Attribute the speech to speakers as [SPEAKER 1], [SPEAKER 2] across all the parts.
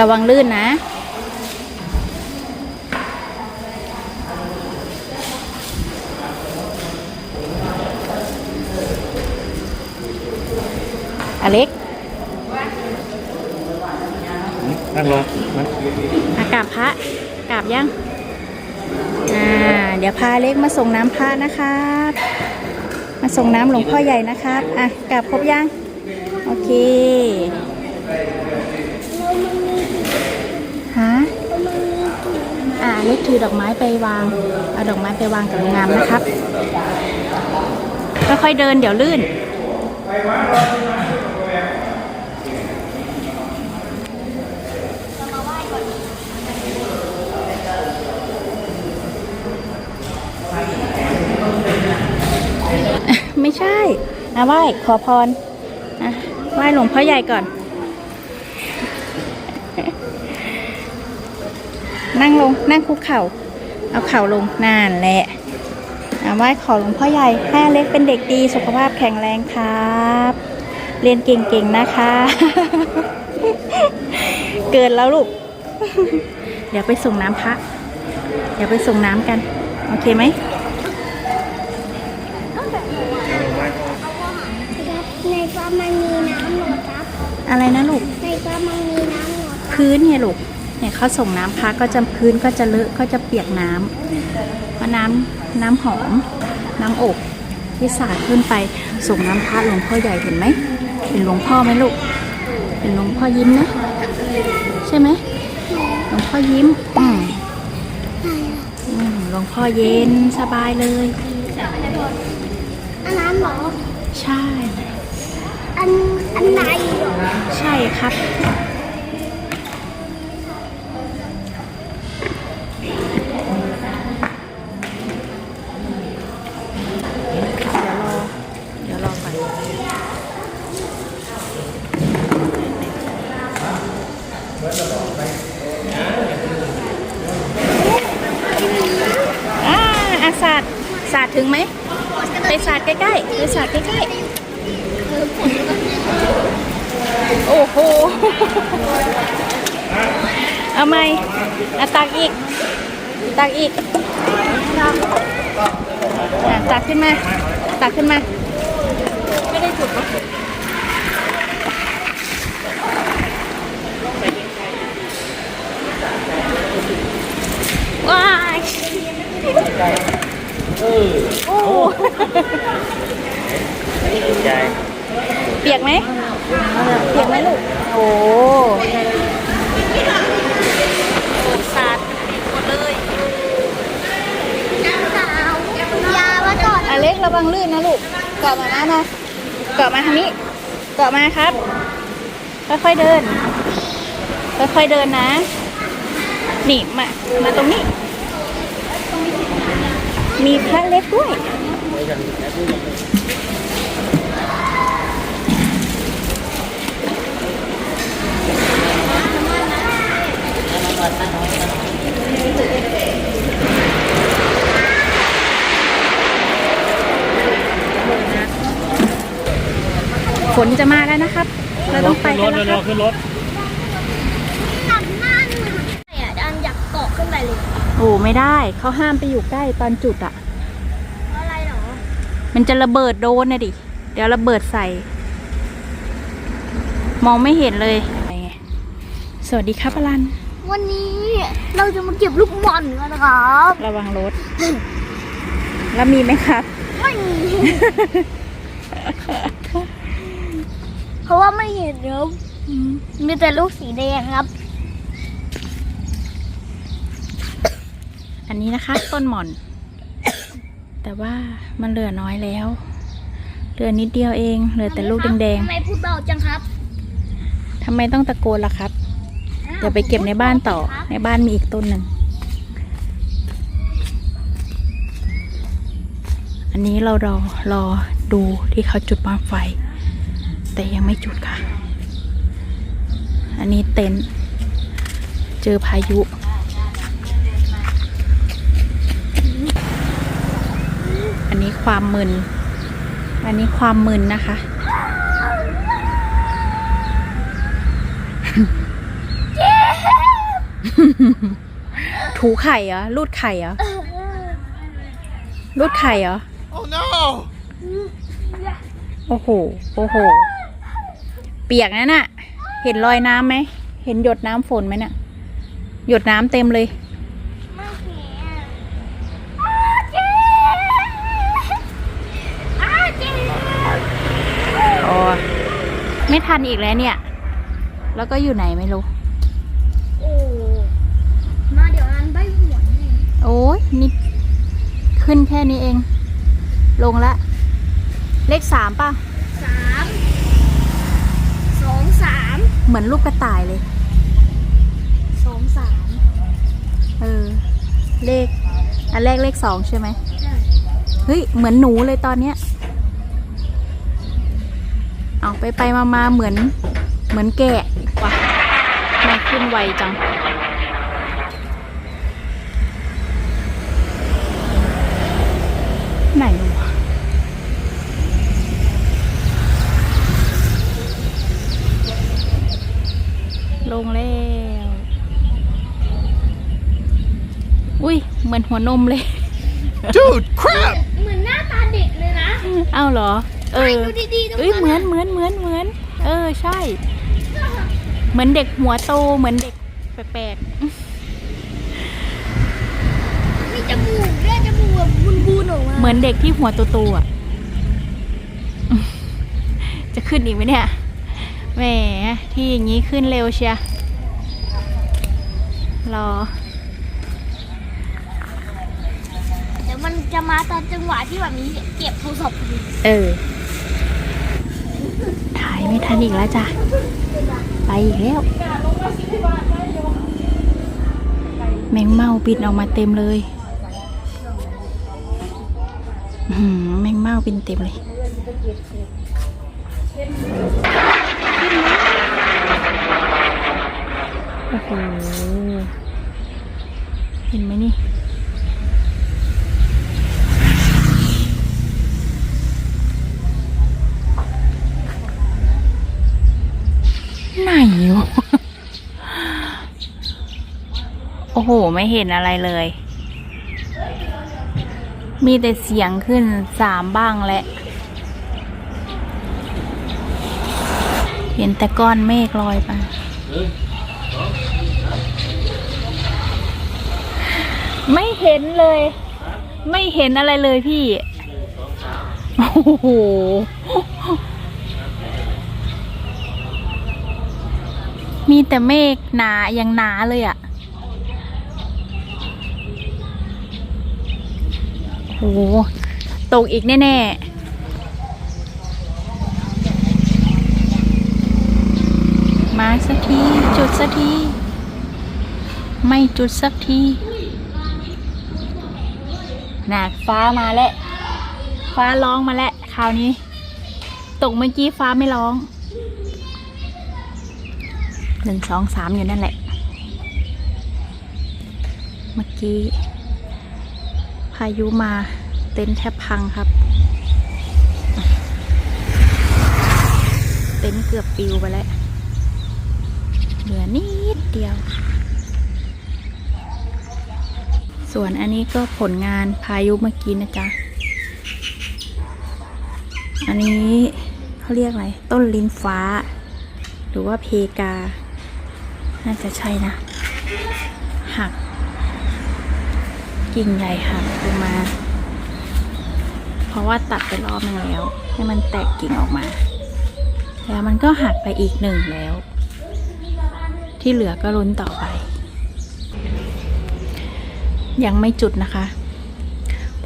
[SPEAKER 1] ระวังลื่นนะ อเล็ก
[SPEAKER 2] นั่งลงนะ
[SPEAKER 1] อากราบพระกราบยัง อ่า เดี๋ยวพาเล็กมาส่งน้ำพระนะครับ มาส่งน้ำหลวงพ่อใหญ่นะครับ อะกราบครบยัง โอเค ฮะ อ่า เล็กถือดอกไม้ไปวางเอาดอกไม้ไปวางกับงามนะครับค่อยๆเดินเดี๋ยวลื่นไม่ใช่อาไหว้ขอพรอะไหว้หลวงพ่อใหญ่ก่อน นั่งลง นั่งคุกเข่า เอาเข่าลงนั่นแหละอาไหว้ขอหลวงพ่อใหญ่ให้อเล็กเป็นเด็กดี สุขภาพแข็งแรงครับ เรียนเก่งๆนะคะ เกินแล้วลูก เดี๋ยวไปส่งน้ำพระ เดี๋ยวไปส่งน้ำกัน โอเคไหม
[SPEAKER 3] ในฟ้ามันมีน้ำหนดครับ
[SPEAKER 1] อะไรนะลูก
[SPEAKER 3] ในฟ้ามันมีน้ำหนด
[SPEAKER 1] พื้นเนี่ยลูก เนี่ยเขาส่งน้ำพักก็จะพื้นก็จะเลอะก็จะเปียกน้ำเพราะน้ำน้ำหอม น้ำอบที่สาดขึ้นไปส่งน้ำพระหลวงพ่อใหญ่เห็นไหมเห็นหลวงพ่อไหมลูกเห็นหลวงพ่อยิ้มนะ ใช่ไหมหลวงพ่อยิ้มอืมอืมหลวงพ่อเย็นสบายเลย
[SPEAKER 3] อันนั้นเหรอ
[SPEAKER 1] ใช่
[SPEAKER 3] อันอันไหนเหรอ
[SPEAKER 1] ใช่ครับ เดี๋ยวรอ เดี๋ยวรอก่อนอ่าอาสาดสาด ถึงไหมไปสาดใกล้ๆไปสาดใกล้ๆโอ้โหเอาไหมอะตักอีก ตักอีกตักขึ้นมา ตักขึ้นมา ไม่ได้จุดว้าย โอ้
[SPEAKER 2] ใจ
[SPEAKER 1] เปียกไหมเปียกไหมลูก โอ้สาดหมดเลย
[SPEAKER 3] สาวยาว่าก่อน
[SPEAKER 1] อเล็กระวังลื่นนะลูกเกาะมานะนะเกาะมาทางนี้เกาะมาครับ ค่อยๆเดิน ค่อยๆเดินนะ นี่มา มาตรงนี้ มีพระเล็กด้วย ฝนจะมาแล้วนะครับ เราต้องไป
[SPEAKER 2] ขึ้นร
[SPEAKER 1] กัน
[SPEAKER 2] ถ
[SPEAKER 1] แล้วครับ
[SPEAKER 2] เร็วๆขึ้นรถ
[SPEAKER 3] ตัดหน้านี่มันอะดันอยากเกาะขึ้นไปเลย
[SPEAKER 1] โอ้ไม่ได้เขาห้ามไปอยู่ใกล้ตอนจุดอะ
[SPEAKER 3] เพราะอะไรเหรอ
[SPEAKER 1] มันจะระเบิดโดนนะดิ เดี๋ยวระเบิดใส่ มองไม่เห็นเลยไปไงสวัสดีครับอลัน
[SPEAKER 3] วันนี้เราจะมาเก็บลูกหม่อนกันนะครับ
[SPEAKER 1] ระวังรถ แล้วมีไหมครับ
[SPEAKER 3] ไม่มี เพราะว่าไม่เห็นครับมีแต่ลูกสีแดงครับ
[SPEAKER 1] อันนี้นะคะ ต้นหม่อน แต่ว่ามันเหลือน้อยแล้ว เหลือนิดเดียวเอง เหลือแต่ลูกแดง
[SPEAKER 3] ทำไมพูดเบาจังครับ
[SPEAKER 1] ๆทำไมต้องตะโกนล่ะครับ
[SPEAKER 3] อ้าว
[SPEAKER 1] เดี๋ยวไปเก็บในบ้านต่อ
[SPEAKER 3] ครับ
[SPEAKER 1] ในบ้านมีอีกต้นหนึ่ง อันนี้เรารอรอดูที่เขาจุดบ้างไฟ แต่ยังไม่จุดค่ะ อันนี้เต็นท์เจอพายุ อันนี้ ความมึน อันนี้ความมึนนะคะ ถูไข่เหรอรูดไข่เหรอรูดไข่เหรอ
[SPEAKER 2] Oh no
[SPEAKER 1] โอ้โห โอ้โห เปียกนั่นน่ะ เห็นรอยน้ำไหม เห็นหยดน้ำฝนไหมน่ะ หยดน้ำเต็มเลย
[SPEAKER 3] ไม่เห็นอ้าเจ๊อ้าเจ๊
[SPEAKER 1] โอ้ ไม่ทันอีกแล้วเนี่ย แล้วก็อยู่ไหนไม่รู้
[SPEAKER 3] โอ้ มาเดี๋ยวนั้นใบหัวนี่
[SPEAKER 1] โอ้ยนิดขึ้นแค่นี้เอง ลงละ เลขสามป่ะ
[SPEAKER 3] สามสองสาม
[SPEAKER 1] เหมือนลูกกระต่ายเลย
[SPEAKER 3] สองสาม
[SPEAKER 1] เออ เลข อันแรกเลขสองใช่ไหม
[SPEAKER 3] ใช่
[SPEAKER 1] เฮ้ย เหมือนหนูเลยตอนเนี้ย เอาไปไปมามาเหมือนเหมือนแกะว่ะมันขึ้นไวจัง ไหนวะลงแล้ว อุ้ย เหมือนหัวนมเลย
[SPEAKER 2] Dude crap
[SPEAKER 3] เหมือนหน้าตาเด็กเลยนะ
[SPEAKER 1] เอ้าเหรอ เออเอ้ยเหมือนเหมือนเหมือนเหมือน เออใช่ เหมือนเด็กหัวโตเหมือนเด็กแปลก
[SPEAKER 3] มีจมูกด้วยจมูกแบบบุนๆออกมา
[SPEAKER 1] เหมือนเด็กที่หัวโตๆอะจะขึ้นอีกไหมเนี่ยแหมที่อย่างนี้ขึ้นเร็วเชียรอ
[SPEAKER 3] เดี๋ยวมันจะมาตอนจังหวะที่แบบนี้เก็บโทรศัพท์ดี
[SPEAKER 1] เออ ไม่ทันอีกแล้วจ้ะ ไปอีกแล้ว แมงเม่าบินออกมาเต็มเลยแมงเม่าบินเต็มเลยโอ้โหเห็นไหมนี่ ไหนวะโอ้โห ไม่เห็นอะไรเลย มีแต่เสียงขึ้นสามบ้างแหละ เห็นแต่ก้อนเมฆลอยไปไม่เห็นเลย ไม่เห็นอะไรเลยพี่ โอ้โห มีแต่เมฆหนาอย่างหนาเลยอะ่ะโอ้โหตกอีกแน่ๆมาสักที จุดสักที ไม่จุดสักทีหนักฟ้ามาแล้ว ฟ้าร้องมาแล้วคราวนี้ ตกเมื่อกี้ฟ้าไม่ร้อง หนึ่งสองสามอยู่นั่นแหละ เมื่อกี้ พายุมาเต็นท์แทบพังครับ เต็นท์เกือบปิวไปแล้ว เหลือนิดเดียว ส่วนอันนี้ก็ผลงานพายุเมื่อกี้นะจ๊ะ อันนี้เขาเรียกอะไร ต้นลิ้นฟ้า หรือว่าเพกา น่าจะใช่นะ หัก กิ่งใหญ่หักลงมา เพราะว่าตัดไปรอบนึงแล้ว ให้มันแตกกิ่งออกมา แล้วมันก็หักไปอีกหนึ่งแล้ว ที่เหลือก็ลุ้นต่อไป ยังไม่จุดนะคะ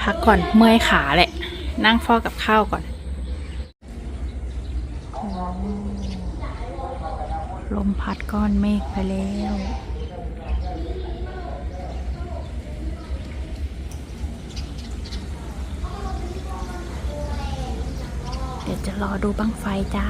[SPEAKER 1] พักก่อนเมื่อยขาแหละ นั่งฟอกกับข้าวก่อน ล มพัดก้อนเมฆไปแล้วเดี๋ยวจะรอดูบังไฟจ้า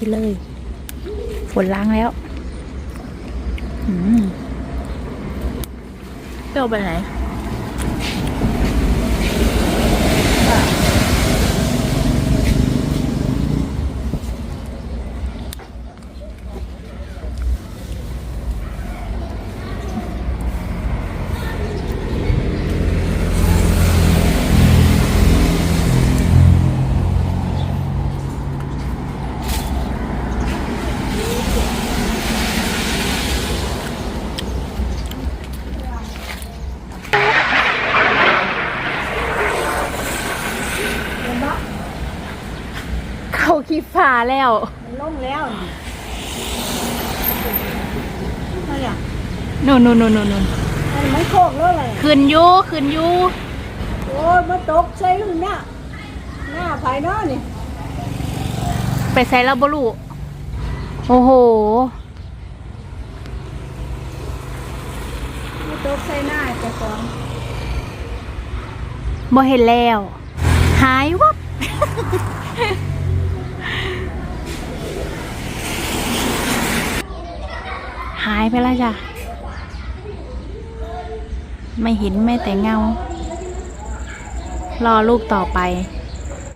[SPEAKER 1] กินเลย ฝนล้างแล้วเปรี้ยวไปไหนาขี้ฟ้าแล้ว
[SPEAKER 3] มันล่มแล้วนี่นั่นอะ
[SPEAKER 1] นู่นนู่นนู่นนู่นนู่น
[SPEAKER 3] มันไม่โคกแล้วเลย
[SPEAKER 1] ขึ้นอยูขึ้นอยู
[SPEAKER 3] โอ้ยมาตกใส่หน้าหน้าภายนอกนี่
[SPEAKER 1] ไปใส่แล้วบลูโอ้โห
[SPEAKER 3] มาตกใส่หน้าเจ้าของ
[SPEAKER 1] บ่เห็นแล้ว หายวับ หายไปแล้วจ้ะ ไม่เห็นแม้แต่เงา รอลูกต่อไป